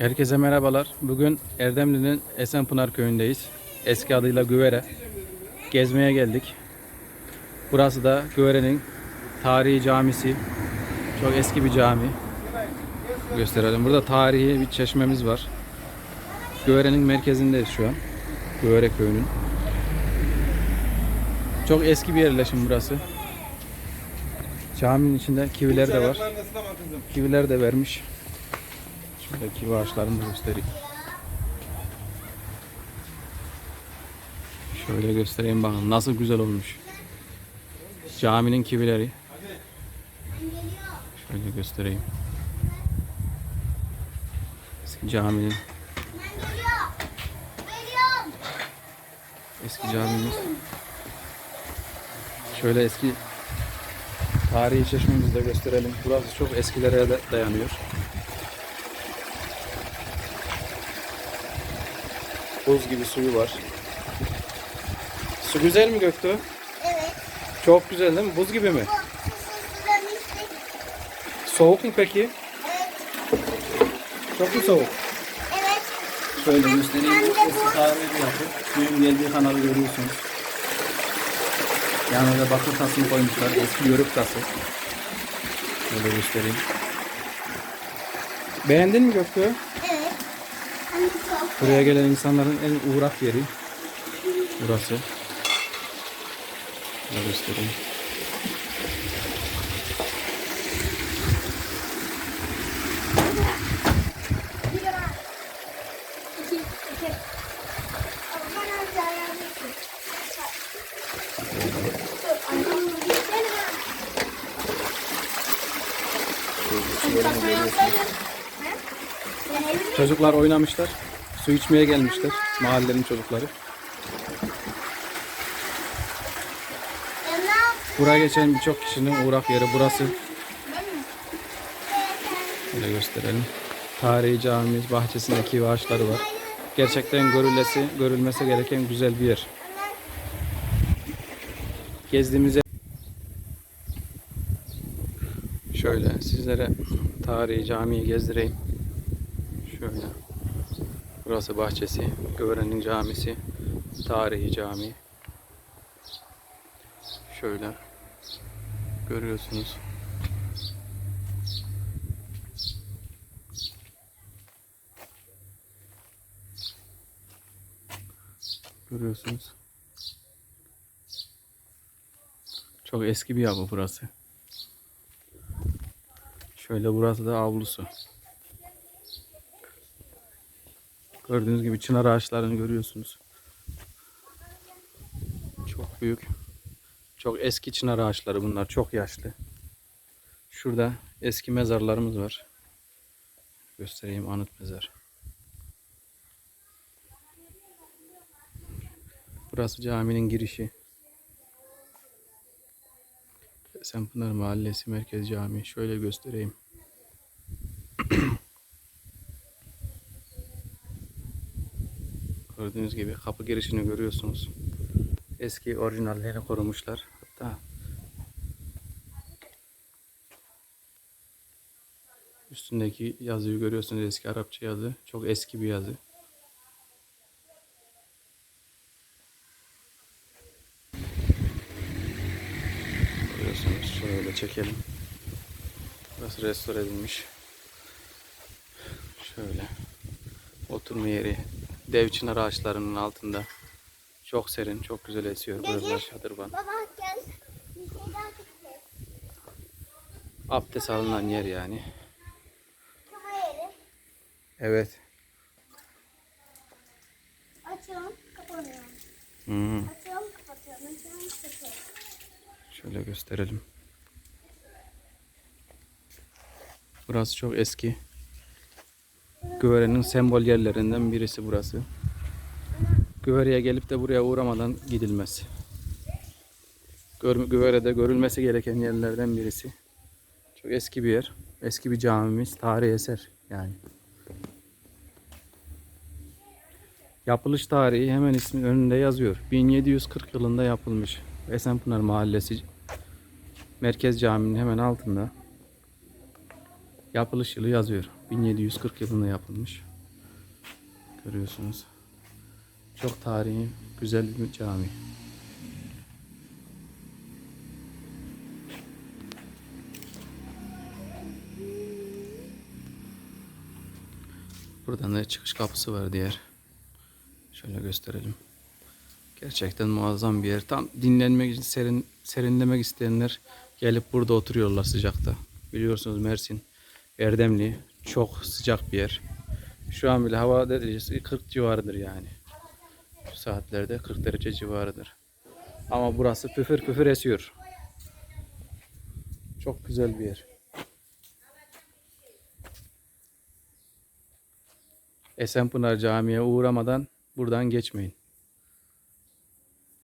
Herkese merhabalar. Bugün Erdemli'nin Esenpınar köyündeyiz. Eski adıyla Güvere. Gezmeye geldik. Burası da Güvere'nin tarihi camisi. Çok eski bir cami. Gösterelim. Burada tarihi bir çeşmemiz var. Güvere'nin merkezindeyiz şu an. Güvere köyünün. Çok eski bir yerleşim burası. Caminin içinde kiviler de var. Kiviler de vermiş. Kivi ağaçlarını da göstereyim. Şöyle göstereyim bakın nasıl güzel olmuş. Caminin kivileri. Şöyle göstereyim. Eski caminin eski camimiz. Şöyle eski tarihi çeşmemizi de gösterelim. Burası çok eskilere de dayanıyor. Buz gibi suyu var. Su güzel mi Göktuğ? Evet. Çok güzel değil mi? Buz gibi mi? Soğuk mu peki? Evet. Çok mu soğuk? Evet. Şöyle göstereyim. Eski bu- tarihi bir yapı. Suyun geldiği kanalı görüyorsunuz. Yanına bakır tasını koymuşlar. Eski yörük tası. Şöyle göstereyim. Beğendin mi Göktuğ? Evet. Hem de çok. Buraya gelen insanların en uğrak yeri. Burası. Şöyle göstereyim. Çocuklar oynamışlar. Su içmeye gelmişler. Mahallenin çocukları. Buraya geçen birçok kişinin uğrak yeri burası. Şöyle gösterelim. Tarihi camimiz, bahçesinde kivi ağaçları var. Gerçekten görülmesi, görülmesi gereken güzel bir yer. Gezdiğimizde şöyle sizlere tarihi camiyi gezdireyim. Şöyle. Burası bahçesi, Göveren'in camisi, tarihi cami. Şöyle görüyorsunuz. Görüyorsunuz. Çok eski bir yapı burası. Şöyle burası da avlusu. Gördüğünüz gibi çınar ağaçlarını görüyorsunuz. Çok büyük. Çok eski çınar ağaçları bunlar. Çok yaşlı. Şurada eski mezarlarımız var. Göstereyim anıt mezar. Burası caminin girişi. Esenpınar Mahallesi Merkez Camii. Şöyle göstereyim. Gördüğünüz gibi kapı girişini görüyorsunuz. Eski orijinallerini korumuşlar. Hatta üstündeki yazıyı görüyorsunuz eski Arapça yazı. Çok eski bir yazı. Görüyorsunuz şöyle çekelim. Burası restore edilmiş. Şöyle oturma yeri. Dev çınar ağaçlarının altında. Çok serin, çok güzel esiyor. Burası şadırvan. Baba gel. Bir şey. Abdest alınan yer yani. Evet. Açıyorum. Hmm. Açıyorum, kapatıyorum. Açıyorum, kapatıyorum. Şöyle gösterelim. Burası çok eski. Güvere'nin sembol yerlerinden birisi burası. Güvere'ye gelip de buraya uğramadan gidilmez. Gör, Güvere'de görülmesi gereken yerlerden birisi. Çok eski bir yer. Eski bir camimiz. Tarihi eser yani. Yapılış tarihi hemen ismi önünde yazıyor. 1740 yılında yapılmış. Esenpınar Mahallesi Merkez Camii'nin hemen altında yapılış yılı yazıyor. 1740 yılında yapılmış. Görüyorsunuz. Çok tarihi, güzel bir cami. Buradan da çıkış kapısı var diğer. Şöyle gösterelim. Gerçekten muazzam bir yer. Tam dinlenmek için, serin, serinlemek isteyenler gelip burada oturuyorlar sıcakta. Biliyorsunuz Mersin, Erdemli çok sıcak bir yer. Şu an bile hava derecesi 40 civarıdır yani. Şu saatlerde 40 derece civarıdır. Ama burası püfür püfür esiyor. Çok güzel bir yer. Esenpınar Camii'ye uğramadan buradan geçmeyin.